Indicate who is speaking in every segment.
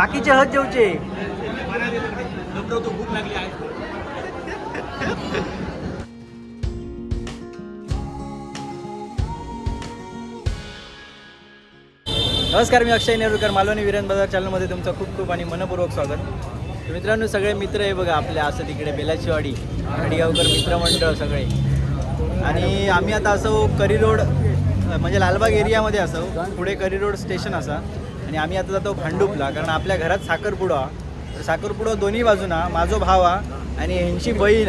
Speaker 1: बाकीचे हत जेवचे. नमस्कार मी अक्षय नेरुरकर मालवणी वीरेन बाजार चॅनलमध्ये तुमचं खूप खूप आणि मनपूर्वक स्वागत. मित्रांनो सगळे मित्र आहे बघा आपल्या असं तिकडे बेलाचीवाडी गाडीगावकर मित्रमंडळ सगळे. आणि आम्ही आता असो करी रोड म्हणजे लालबाग एरियामध्ये असो पुढे करी रोड स्टेशन असा. आणि आम्ही आता जातो भांडूपला कारण आपल्या घरात साखरपुडा. हा. तर साखरपुडा दोन्ही बाजूना माझो भावा आणि ह्यांची बहीण.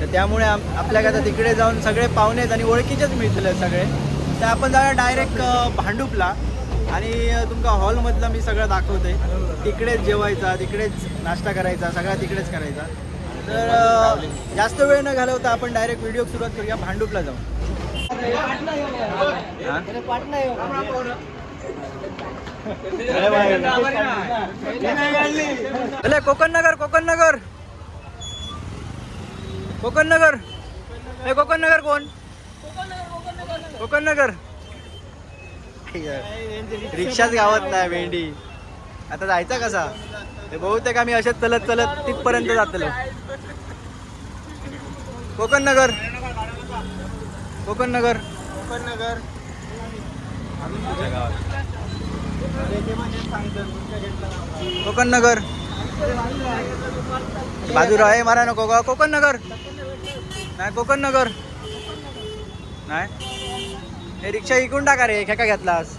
Speaker 1: तर त्यामुळे आपल्या आता तिकडे जाऊन सगळे पाहुणेच आणि ओळखीचेच मिळतले सगळे. तर आपण जाऊया डायरेक्ट भांडूपला. आणि तुमका हॉलमधलं मी सगळं दाखवते. तिकडेच जेवायचा तिकडेच नाश्ता करायचा सगळा तिकडेच करायचा. तर जास्त वेळ न घालवता आपण डायरेक्ट व्हिडिओ सुरुवात करूया भांडूपला जाऊ अरे कोकण नगर कोकण नगर. कोकण नगर. हे कोकण नगर कोण? कोकण नगर. रिक्षाच गावात नाही भेंडी आता जायचा कसा? हे बहुतेक आम्ही असेच चलत चलत तिथपर्यंत जातलो. कोकण नगर. कोकण नगर. कोकण नगर. कोकण नगर बाजूला आहे मारा नको का कोकण नगर नाही कोकण नगर नाही. हे रिक्षा इकून टाका रे खेका घेतलास.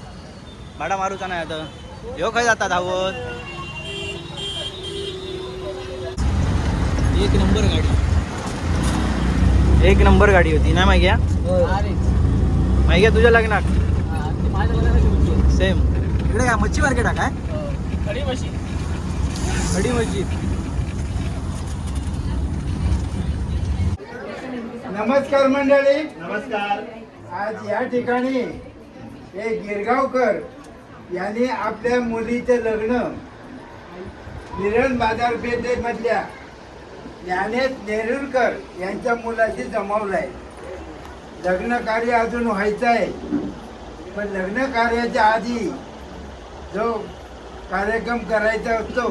Speaker 1: भाडा मारूचा नाही आता. ह्यो खय जाता धावत.
Speaker 2: एक नंबर गाडी.
Speaker 1: एक नंबर गाडी होती ना माहिती माहिती तुझ्या लग्नात? सेम इकडे काय मच्छी मार्केट आहे काय? खडी मस्जिद
Speaker 3: नमस्कार मंडळी. नमस्कार. आज या ठिकाणी हे गिरगावकर यांनी आपल्या मुलीचं लग्न मिरण बाजारपेठेमधल्या ज्ञानेश नेरुरकर यांच्या मुलाशी जमावलंय. लग्न कार्य अजून व्हायचं आहे पण लग्न कार्याच्या आधी जो कार्यक्रम करायचा असतो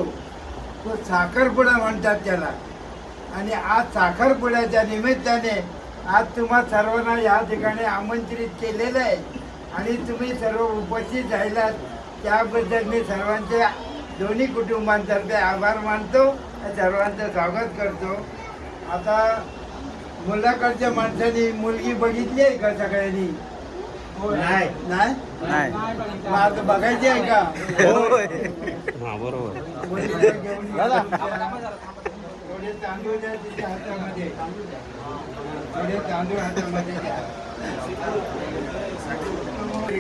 Speaker 3: तो साखरपुडा म्हणतात त्याला. आणि आज साखरपुड्याच्या निमित्ताने आज तुम्हा सर्वांना या ठिकाणी आमंत्रित केलेलं आहे. आणि तुम्ही सर्व उपस्थित राहिलात त्याबद्दल मी सर्वांचे दोन्ही कुटुंबांतर्फे आभार मानतो आणि सर्वांचं स्वागत करतो. आता मुलाकडच्या माणसाने मुलगी बघितली आहे का सगळ्यांनी? नाही. नाही?
Speaker 1: नाही.
Speaker 3: मग आता बघायची आहे का?
Speaker 1: होय.
Speaker 3: मुलीला घेऊन या. थोडे तांदूळ द्या तिच्या हातामध्ये थोडे तांदूळ हातामध्ये द्या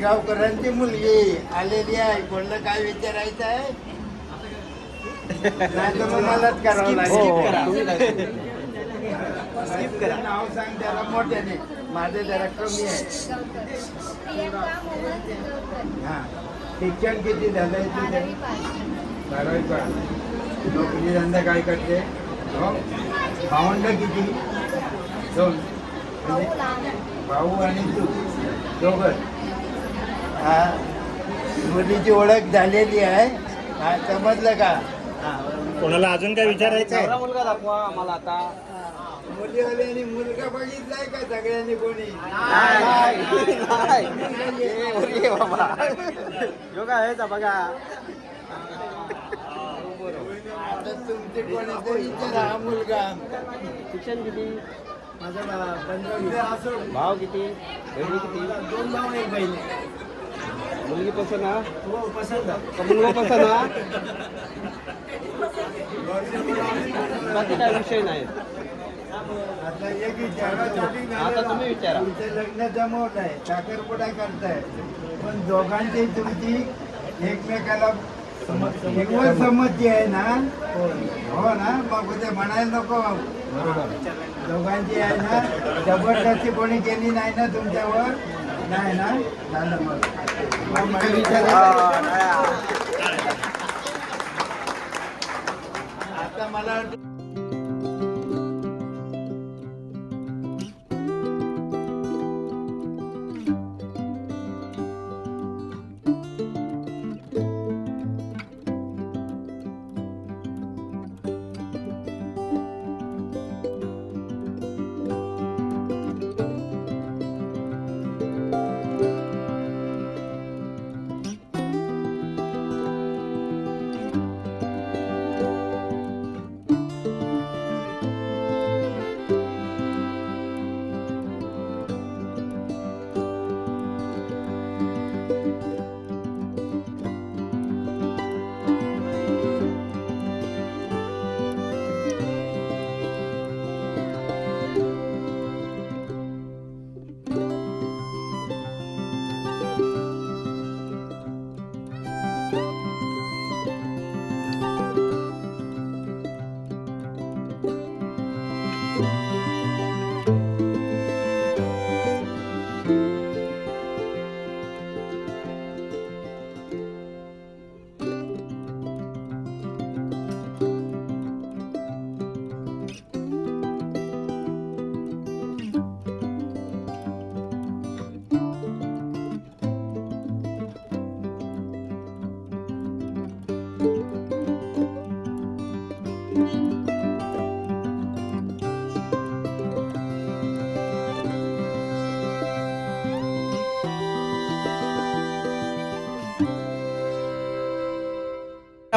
Speaker 3: गावकरांची मुलगी आलेली आहे. कोणाला काय विचारायचं आहे? नाही तर मग मलाच करावं लागेल. स्किप करा नाव सांग त्याला मोठ्याने. माझं जरा कमी आहे. हा. शिक्षण किती झालंय तुझं? बारावी पास. नोकरी धंदा काय करते? हो? भावंड किती? दोन. म्हणजे भाऊ आणि तू. दोघं. हा. मुलीची ओळख झालेली आहे. हा समजलं का? हा.
Speaker 4: कोणाला अजून काय विचारायचं आहे?
Speaker 2: मुलगा दाखवा आम्हाला आता.
Speaker 3: मुलीवाल्याने मुलगा बघितलाय का सगळ्यांनी कोणी?
Speaker 1: योगा आहे का बघा.
Speaker 3: आता तुमचे कोणी तर विचारा हा मुलगा. आमचा.
Speaker 2: शिक्षण किती?
Speaker 3: माझा बा- पंधरावी
Speaker 2: भाव किती? बहिणी किती?
Speaker 3: दोन भाऊ एक.
Speaker 2: मुलगी पसंत ना
Speaker 3: हो पसंत.
Speaker 2: मुलगा पसंत ना बाकी काय विषय नाही.
Speaker 3: आता एक विचारा
Speaker 2: आता तुम्ही विचारा.
Speaker 3: तुमचं लग्न जमवत आहे साखरपुडा करताय. पण दोघांची तुमची एकमेकाला निव्वळ संमती आहे ना? हो ना? मग ते म्हणायला नको. दोघांची आहे ना? जबरदस्ती कोणी केली नाही ना तुमच्यावर? नाही ना? झालं मग. विचारा. मला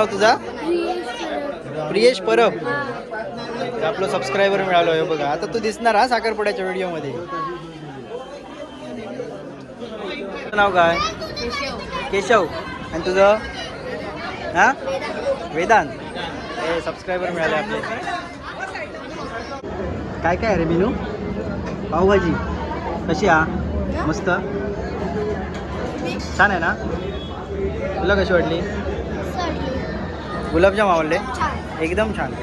Speaker 1: नाव तुझा? प्रियेश परब. आपलं सबस्क्रायबर मिळालो आहे बघा. आता तू दिसणार हा साखरपुड्याच्या व्हिडिओमध्ये नाव काय? केशव. आणि तुझं? हा? वेदांत. हे सबस्क्रायबर मिळाले आपले. काय काय रे मेनू? पावभाजी. कशी हा मस्त. छान आहे ना? तुला कशी वाटली? गुलाबजाम आवडले. एकदम छान.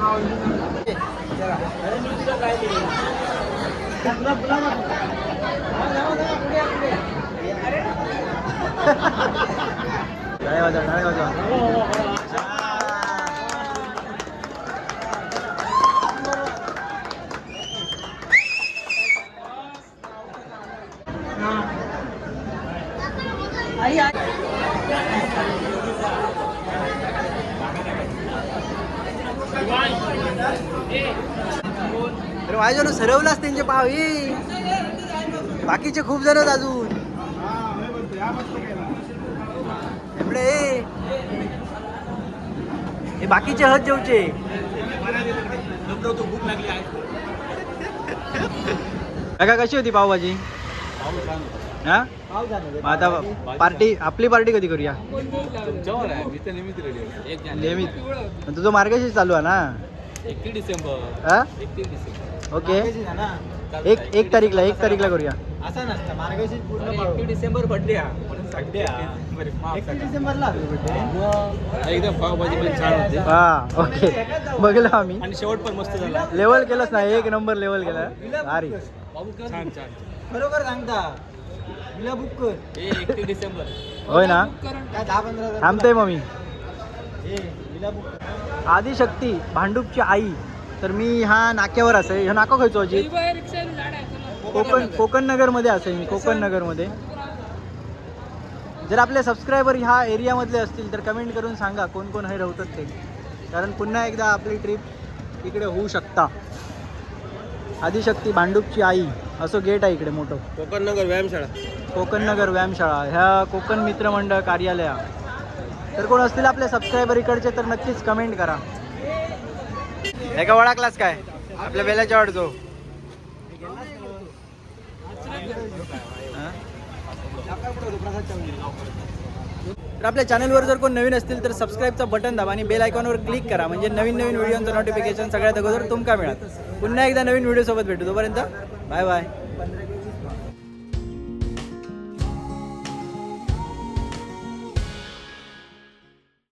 Speaker 1: टाळ्या वाजवा टाळ्या वाजवा. अरे माझ्या सरवलाच त्यांचे पाव ये बाकीचे खूप जण अजून. हे बाकीचे हत जेवचे. काका कशी होती पावभाजी? हा? आता पार्टी आपली पार्टी कधी करूया? नेहमी पण तुझं मार्गशीर्ष चालू आहे ना? हा? ओके. एक एक तारीखला एक तारीखला करूया.
Speaker 2: असं नसतं. मार्गशीर्ष पूर्ण डिसेंबर बर्थडे हा. म्हणून सांगते डिसेंबरला एकदम पावभाजी पण छान होते.
Speaker 1: हा ओके. बघलो आम्ही.
Speaker 2: आणि शेवट पण मस्त झाला.
Speaker 1: लेवल केलंच ना एक नंबर लेवल केलं. भारी.
Speaker 2: छान छान
Speaker 1: बरोबर सांगता. बिला बुक कर.
Speaker 2: एकतीस डिसेंबर.
Speaker 1: होय ना?
Speaker 2: काय दहा पंधरा
Speaker 1: थांबते मग मी आदिशक्ती भांडूपची आई. तर मी हा नाक्यावर असेल ह्यो नाका खायचो अजित. कोकण कोकण नगरमध्ये असेल मी कोकण नगरमध्ये. जर आपले सबस्क्रायबर ह्या एरियामधले असतील तर कमेंट करून सांगा कोण कोण हे राहतात ते. कारण पुन्हा एकदा आपली ट्रिप इकडे होऊ शकता. आदिशक्ती भांडूपची आई. असं गेट आहे इकडे मोठं.
Speaker 2: कोकण नगर व्यायामशाळा.
Speaker 1: कोकण नगर व्यायामशाळा. ह्या कोकण मित्रमंडळ कार्यालया. तर कोण असतील आपले सबस्क्रायबर इकडचे तर नक्कीच कमेंट करा. एका ओळखलाच काय? आपल्या बेलाच्या वाटतो तर आपल्या चॅनलवर जर कोण नवीन असतील तर सबस्क्राईबचं बटन दाबा आणि बेल आयकॉनवर क्लिक करा. म्हणजे नवीन नवीन व्हिडिओचं नोटिफिकेशन सगळ्यात अगोदर तुमका मिळाल. पुन्हा एकदा नवीन व्हिडिओसोबत भेटू. तोपर्यंत बाय बाय